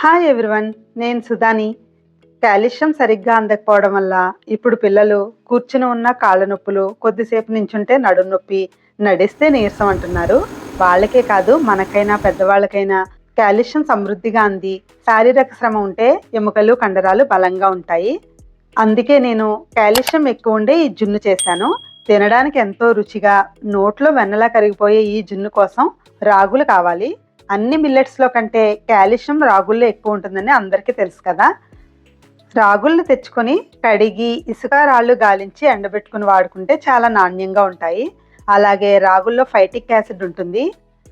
Hi everyone నేను సుధాని. Calcium సరిగ్గా అందకపోవడం వల్ల ఇప్పుడు పిల్లలు కూర్చుని ఉన్న కాళ్ళ నొప్పులు కొద్దిసేపు నించుంటే నడుము నొప్పి నడిస్తే నీరసం అంటున్నారు. వాళ్ళకే కాదు మనకైనా పెద్దవాళ్ళకైనా కాల్షియం సమృద్ధిగా అంది. శారీరక శ్రమ ఉంటే ఎముకలు కండరాలు బలంగా ఉంటాయి. అందుకే నేను కాల్షియం ఎక్కువ ఉండే ఈ జున్ను చేశాను. తినడానికి ఎంతో రుచిగా నోట్లో వెన్నలా కరిగిపోయే ఈ జున్ను కోసం రాగులు కావాలి. అన్ని మిల్లెట్స్లో కంటే కాల్షియం రాగుల్లో ఎక్కువ ఉంటుందని అందరికీ తెలుసు కదా. రాగుల్ని తెచ్చుకొని కడిగి ఇసుక రాళ్ళు గాలించి ఎండబెట్టుకుని వాడుకుంటే చాలా నాణ్యంగా ఉంటాయి. అలాగే రాగుల్లో ఫైటిక్ యాసిడ్ ఉంటుంది.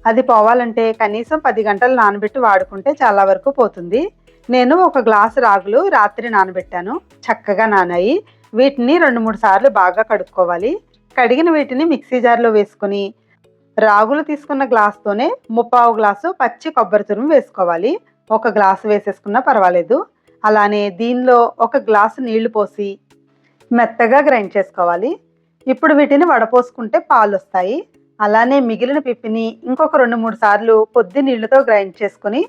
అది పోవాలంటే కనీసం పది గంటలు నానబెట్టి వాడుకుంటే చాలా వరకు పోతుంది. నేను ఒక గ్లాసు రాగులు రాత్రి నానబెట్టాను. చక్కగా నానాయి. వీటిని రెండు మూడు సార్లు బాగా కడుక్కోవాలి. కడిగిన వీటిని మిక్సీ జార్లో వేసుకొని రాగులు తీసుకున్న గ్లాస్తోనే ముప్పావు గ్లాసు పచ్చి కొబ్బరి తురుము వేసుకోవాలి. ఒక గ్లాసు వేసేసుకున్నా పర్వాలేదు. అలానే దీనిలో ఒక గ్లాసు నీళ్ళు పోసి మెత్తగా గ్రైండ్ చేసుకోవాలి. ఇప్పుడు వీటిని వడపోసుకుంటే పాలు వస్తాయి అలానే మిగిలిన పిప్పిని ఇంకొక రెండు మూడు సార్లు పొద్దు నీళ్ళతో గ్రైండ్ చేసుకొని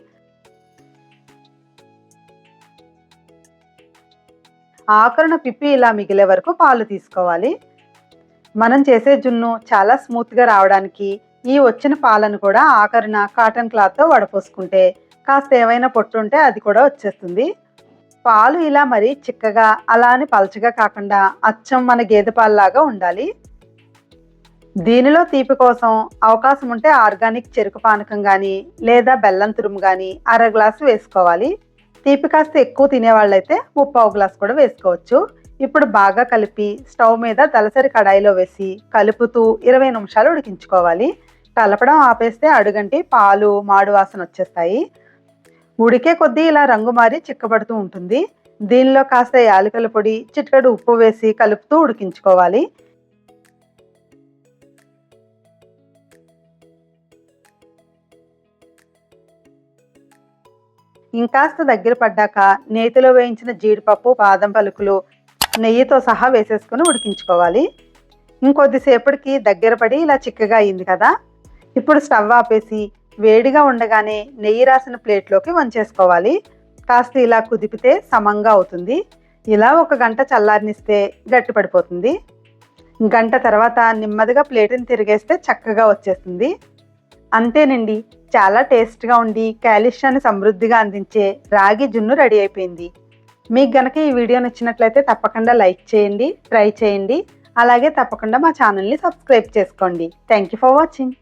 ఆకరణ పిప్పి ఇలా మిగిలే వరకు పాలు తీసుకోవాలి. మనం చేసే జున్ను చాలా స్మూత్గా రావడానికి ఈ వచ్చిన పాలను కూడా ఆఖరిన కాటన్ క్లాత్తో వడపోసుకుంటే కాస్త ఏమైనా పొట్టు ఉంటే అది కూడా వచ్చేస్తుంది. పాలు ఇలా మరి చిక్కగా అలా అని పలచగా కాకుండా అచ్చం మన గేదె పాలలాగా ఉండాలి. దీనిలో తీపి కోసం అవకాశం ఉంటే ఆర్గానిక్ చెరుకు పానకం కానీ లేదా బెల్లం తురుము కానీ అర గ్లాసు వేసుకోవాలి. తీపి కాస్త ఎక్కువ తినేవాళ్ళైతే ముప్పావు గ్లాస్ కూడా వేసుకోవచ్చు. ఇప్పుడు బాగా కలిపి స్టవ్ మీద తలసరి కడాయిలో వేసి కలుపుతూ ఇరవై నిమిషాలు ఉడికించుకోవాలి. కలపడం ఆపేస్తే అడుగంటి పాలు మాడు వాసన వచ్చేస్తాయి. ఉడికే కొద్దీ ఇలా రంగు మారి చిక్కబడుతూ ఉంటుంది. దీనిలో కాస్త యాలకుల పొడి చిటికెడు ఉప్పు వేసి కలుపుతూ ఉడికించుకోవాలి. ఇంకాస్త దగ్గర పడ్డాక నేతిలో వేయించిన జీడిపప్పు బాదం పలుకులు నెయ్యితో సహా వేసేసుకుని ఉడికించుకోవాలి. ఇంకొద్దిసేపటికి దగ్గర పడి ఇలా చిక్కగా అయింది కదా. ఇప్పుడు స్టవ్ ఆపేసి వేడిగా ఉండగానే నెయ్యి రాసిన ప్లేట్లోకి వంచేసుకోవాలి. కాస్త ఇలా కుదిపితే సమంగా అవుతుంది. ఇలా ఒక గంట చల్లారినిస్తే గట్టి పడిపోతుంది. గంట తర్వాత నెమ్మదిగా ప్లేట్ని తిరిగేస్తే చక్కగా వచ్చేస్తుంది. అంతేనండి చాలా టేస్ట్గా ఉండి కాల్షియాన్ని సమృద్ధిగా అందించే రాగి జున్ను రెడీ అయిపోయింది. మీకు గనక ఈ వీడియో నచ్చినట్లయితే తప్పకుండా లైక్ చేయండి ట్రై చేయండి. అలాగే తప్పకుండా మా ఛానల్ని సబ్స్క్రైబ్ చేసుకోండి. Thank you for watching